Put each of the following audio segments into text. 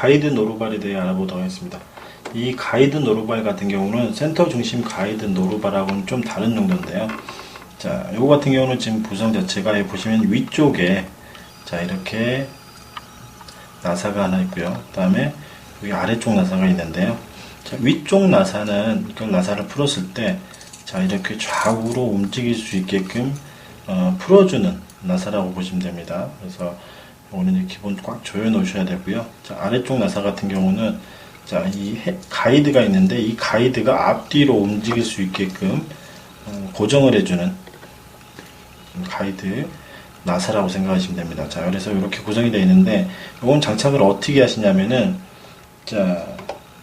자, 가이드 노루발에 대해 알아보도록 하겠습니다. 이 가이드 노루발 같은 경우는 센터 중심 가이드 노루발하고는 좀 다른 정도인데요. 자, 요거 같은 경우는 지금 구성 자체가 보시면 위쪽에 자, 이렇게 나사가 하나 있고요. 그 다음에 여기 아래쪽 나사가 있는데요. 자, 위쪽 나사는 이걸 나사를 풀었을 때 자, 이렇게 좌우로 움직일 수 있게끔 어, 풀어주는 나사라고 보시면 됩니다. 그래서 오늘 기본 꽉 조여 놓으셔야 되고요. 자, 아래쪽 나사 같은 경우는 자, 이 해- 가이드가 있는데 이 가이드가 앞뒤로 움직일 수 있게끔 어, 고정을 해주는 가이드 나사라고 생각하시면 됩니다. 자, 그래서 이렇게 구성이 되어 있는데 이건 장착을 어떻게 하시냐면은 자,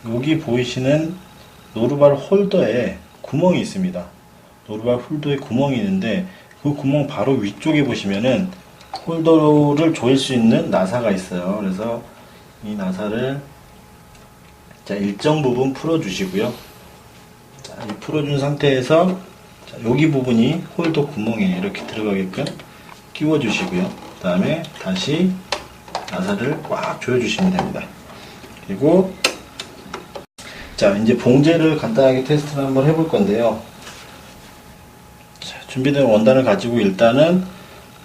여기 보이시는 노루발 홀더에 구멍이 있습니다. 노루발 홀더에 구멍이 있는데 그 구멍 바로 위쪽에 보시면은 홀더를 조일 수 있는 나사가 있어요. 그래서 이 나사를 자, 일정 부분 풀어 주시고요. 자, 이 풀어준 상태에서 자, 여기 부분이 홀더 구멍에 이렇게 들어가게끔 끼워 주시고요. 그 다음에 다시 나사를 꽉 조여 주시면 됩니다. 그리고 자, 이제 봉제를 간단하게 테스트를 한번 해볼 건데요. 자, 준비된 원단을 가지고 일단은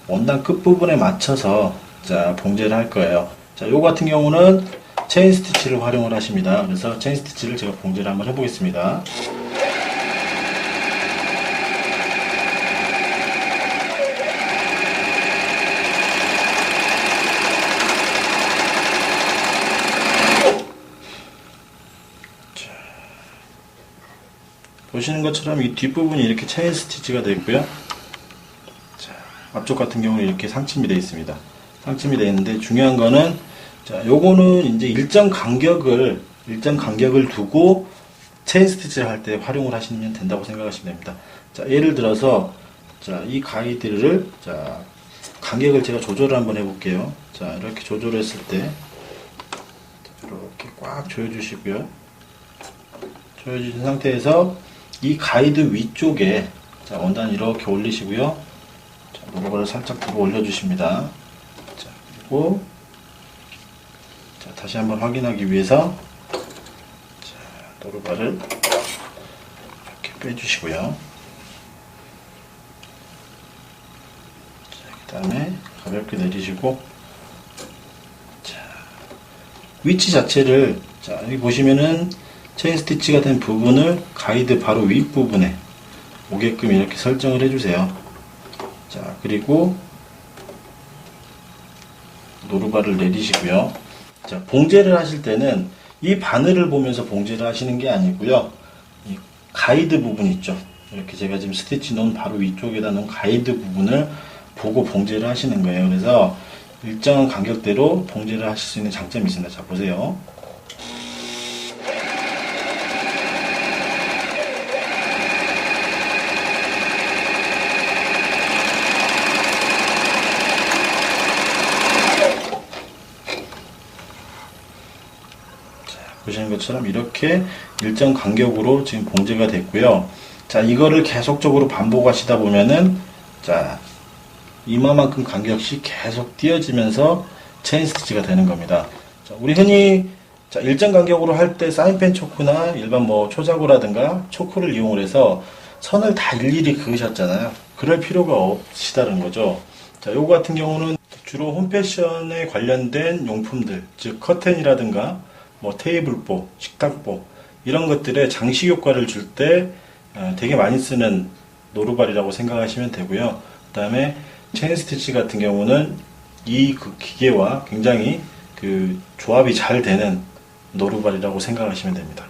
원단 끝부분에 맞춰서 자, 봉제를 할 거예요. 자, 요거 같은 경우는 체인 스티치를 활용을 하십니다. 그래서 체인 스티치를 제가 봉제를 한번 해보겠습니다. 보시는 것처럼 이 뒷부분이 이렇게 체인 스티치가 되어 있고요. 자, 앞쪽 같은 경우는 이렇게 상침이 되어 있습니다. 상침이 되어 있는데 중요한 거는 자, 요거는 이제 일정 간격을 일정 간격을 두고 체인 스티치를 할 때 활용을 하시면 된다고 생각하시면 됩니다. 자, 예를 들어서 자, 이 가이드를 자, 간격을 제가 조절을 한번 해 볼게요. 자, 이렇게 조절했을 때 자, 이렇게 꽉 조여 주시고요. 조여 주신 상태에서 이 가이드 위쪽에 자, 원단 이렇게 올리시고요. 자, 노루발을 살짝 들어 올려주십니다. 자, 그리고 자, 다시 한번 확인하기 위해서 자, 노루발을 이렇게 빼주시고요. 그 다음에 가볍게 내리시고 자, 위치 자체를 자, 여기 보시면은 체인 스티치가 된 부분을 가이드 바로 윗부분에 오게끔 이렇게 설정을 해주세요. 자, 그리고 노루발을 내리시고요. 자, 봉제를 하실 때는 이 바늘을 보면서 봉제를 하시는 게 아니고요. 이 가이드 부분 있죠. 이렇게 제가 지금 스티치 놓은 바로 위쪽에다 놓은 가이드 부분을 보고 봉제를 하시는 거예요. 그래서 일정한 간격대로 봉제를 하실 수 있는 장점이 있습니다. 자, 보세요. 보시는 것처럼 이렇게 일정 간격으로 지금 봉제가 됐고요. 자, 이거를 계속적으로 반복하시다 보면은 자, 이마만큼 간격씩 계속 띄어지면서 체인 스티치가 되는 겁니다. 자, 우리 흔히 자, 일정 간격으로 할 때 사인펜 초크나 일반 뭐 초자구라든가 초크를 이용을 해서 선을 다 일일이 그으셨잖아요. 그럴 필요가 없시다는 거죠. 자, 요거 같은 경우는 주로 홈패션에 관련된 용품들, 즉 커튼이라든가 뭐 테이블보, 식탁보 이런 것들에 장식 효과를 줄 때 되게 많이 쓰는 노루발이라고 생각하시면 되고요. 그 다음에 체인 스티치 같은 경우는 이 그 기계와 굉장히 그 조합이 잘 되는 노루발이라고 생각하시면 됩니다.